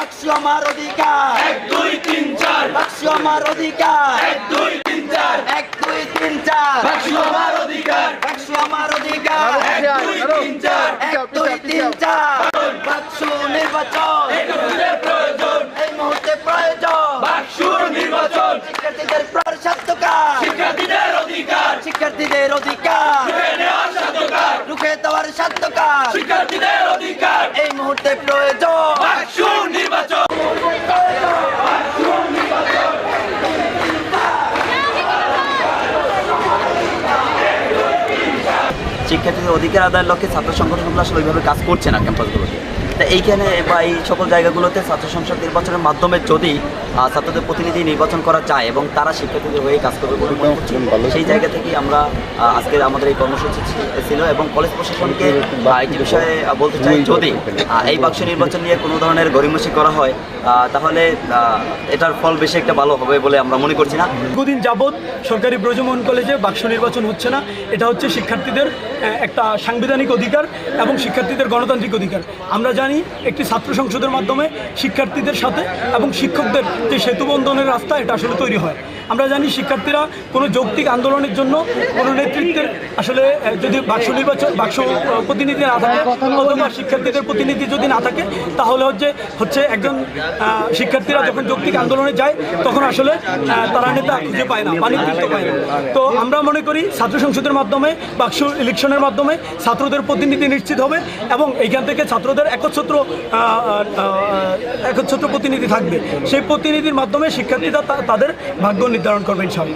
বাক্স আমার অধিকার। এক দুই তিন চার। বাক্স আমার অধিকার। এক দুই তিন চার। এক দুই তিন চার। বাক্সু আমার অধিকার। বাক্স আমার অধিকার। এক দুই তিন চার। এক দুই তিন চার। বাক্স। নির্বাচন। প্রয়োজন। এই মুহূর্তে প্রয়োজন। বাক্সুর নির্বাচন। শিক্ষার্থীদের প্রসাধ্যকার শিক্ষার্থীদের অধিকার। শিক্ষার্থীদের অধিকার। রুখে দেওয়ার সাধ্যকার শিক্ষার্থীদের অধিকার। এই মুহূর্তে প্রয়োজন বাক্সুর নির্বাচন শিক্ষার্থীদের অধিকার আদায়ের লক্ষ্যে ছাত্র সংগঠনগুলো আসলে ওইভাবে কাজ করছে না ক্যাম্পাসগুলোতে। তা এইখানে বা এই সকল জায়গাগুলোতে ছাত্র সংসদ নির্বাচনের মাধ্যমে যদি ছাত্রদের প্রতিনিধি নির্বাচন করা যায় এবং তারা শিক্ষার্থীদের হয়ে কাজ করবে বলে সেই জায়গা থেকেই আমরা আজকে আমাদের এই কর্মসূচি ছিল এবং কলেজ প্রশাসনকে একটি বিষয়ে বলতে চাই যদি এই বাক্স নির্বাচন নিয়ে কোনো ধরনের গরিমসি করা হয় তাহলে এটার ফল বেশি একটা ভালো হবে বলে আমরা মনে করছি না। দীর্ঘদিন যাবৎ সরকারি ব্রজমোহন কলেজে বাক্স নির্বাচন হচ্ছে না, এটা হচ্ছে শিক্ষার্থীদের একটা সাংবিধানিক অধিকার এবং শিক্ষার্থীদের গণতান্ত্রিক অধিকার। আমরা জানি একটি ছাত্র সংসদের মাধ্যমে শিক্ষার্থীদের সাথে এবং শিক্ষকদের যে সেতুবন্ধনের রাস্তা, এটা আসলে তৈরি হয়। আমরা জানি শিক্ষার্থীরা কোনো যৌক্তিক আন্দোলনের জন্য কোনো নেতৃত্বের আসলে যদি বাক্স নির্বাচন বাক্স প্রতিনিধি না থাকে অথবা শিক্ষার্থীদের প্রতিনিধি যদি না থাকে তাহলে হচ্ছে হচ্ছে একজন শিক্ষার্থীরা যখন যৌক্তিক আন্দোলনে যায় তখন আসলে তারা নেতা খুঁজে পায় না বা নেতৃত্ব পায় না। তো আমরা মনে করি ছাত্র সংসদের মাধ্যমে বাক্স ইলেকশনের মাধ্যমে ছাত্রদের প্রতিনিধি নিশ্চিত হবে এবং এইখান থেকে ছাত্রদের একচ্ছত্র একচ্ছত্র প্রতিনিধি থাকবে। সেই প্রতিনিধির মাধ্যমে শিক্ষার্থীরা তাদের ভাগ্য নির্ধারণ করবেন ইনশাল্লাহ